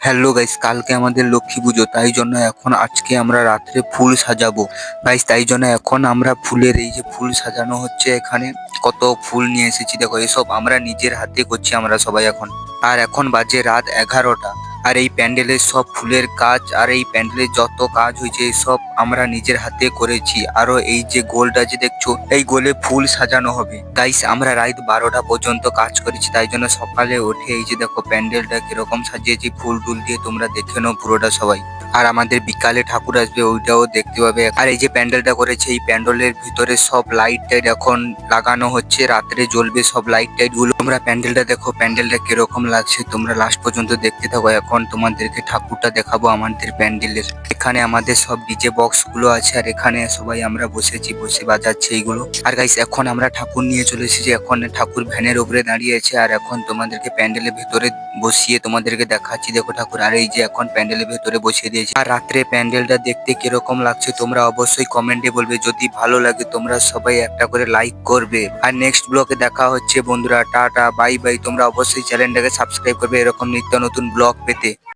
Hello guys, কালকে আমাদের লক্ষ্মী পুজো, তাই জন্য এখন আজকে আমরা রাত্রে ফুল সাজাবো। গাইস, তাই জন্য এখন আমরা ফুলের এই যে ফুল সাজানো হচ্ছে এখানে, কত ফুল নিয়ে এসেছি। দেখো, এসব আমরা নিজের হাতে করছি আমরা সবাই এখন। আর এখন বাজে রাত এগারোটা। আর এই প্যান্ডেলের সব ফুলের কাজ, আর এই প্যান্ডেলের যত কাজ হয়েছে, সব আমরা নিজের হাতে করেছি। আরও এই যে গোলটা যে দেখছ, এই গোলে ফুল সাজানো হবে। তাই আমরা রাত বারোটা পর্যন্ত কাজ করেছি, তাই জন্য সকালে উঠে এই যে দেখো, প্যান্ডেলটা কীরকম সাজিয়েছি, ফুল টুল দিয়ে তোমরা দেখে নাও পুরোটা সবাই। আর আমাদের বিকালে ঠাকুর আসবে, ওইটাও দেখতে পাবে। আর এই যে প্যান্ডেলটা করেছে, এই প্যান্ডেলের ভিতরে সব লাইট টাইট এখন লাগানো হচ্ছে, রাত্রে জ্বলবে সব লাইট টাইটগুলো। তোমরা প্যান্ডেলটা দেখো, প্যান্ডেলটা কীরকম লাগছে, তোমরা লাস্ট পর্যন্ত দেখতে থাকো। এখন তোমাদেরকে ঠাকুরটা দেখাবো আমাদের প্যান্ডেলের। এখানে আমাদের সব ডিজে বক্সগুলো আছে, আর এখানে সবাই আমরা বসেছি, বসে বাজাচ্ছে এইগুলো। আর গাইস এখন আমরা ঠাকুর নিয়ে চলে এসেছি। এখন ঠাকুর ভ্যানের উপরে দাঁড়িয়ে আছে, আর এখন তোমাদেরকে প্যান্ডেলের ভিতরে বসিয়ে তোমাদেরকে দেখাচ্ছি। দেখো ঠাকুর, আর এই যে এখন প্যান্ডেলের ভেতরে বসিয়ে দিয়েছি। আর রাত্রে প্যান্ডেলটা দেখতে কীরকম লাগছে তোমরা অবশ্যই কমেন্টে বলবে। যদি ভালো লাগে তোমরা সবাই একটা করে লাইক করবে। আর নেক্সট ব্লগে দেখা হচ্ছে বন্ধুরা। Ta ta, bye bye. তোমরা অবশ্যই চ্যানেলটাকে সাবস্ক্রাইব করবে এরকম নিত্য নতুন ব্লগ পেতে।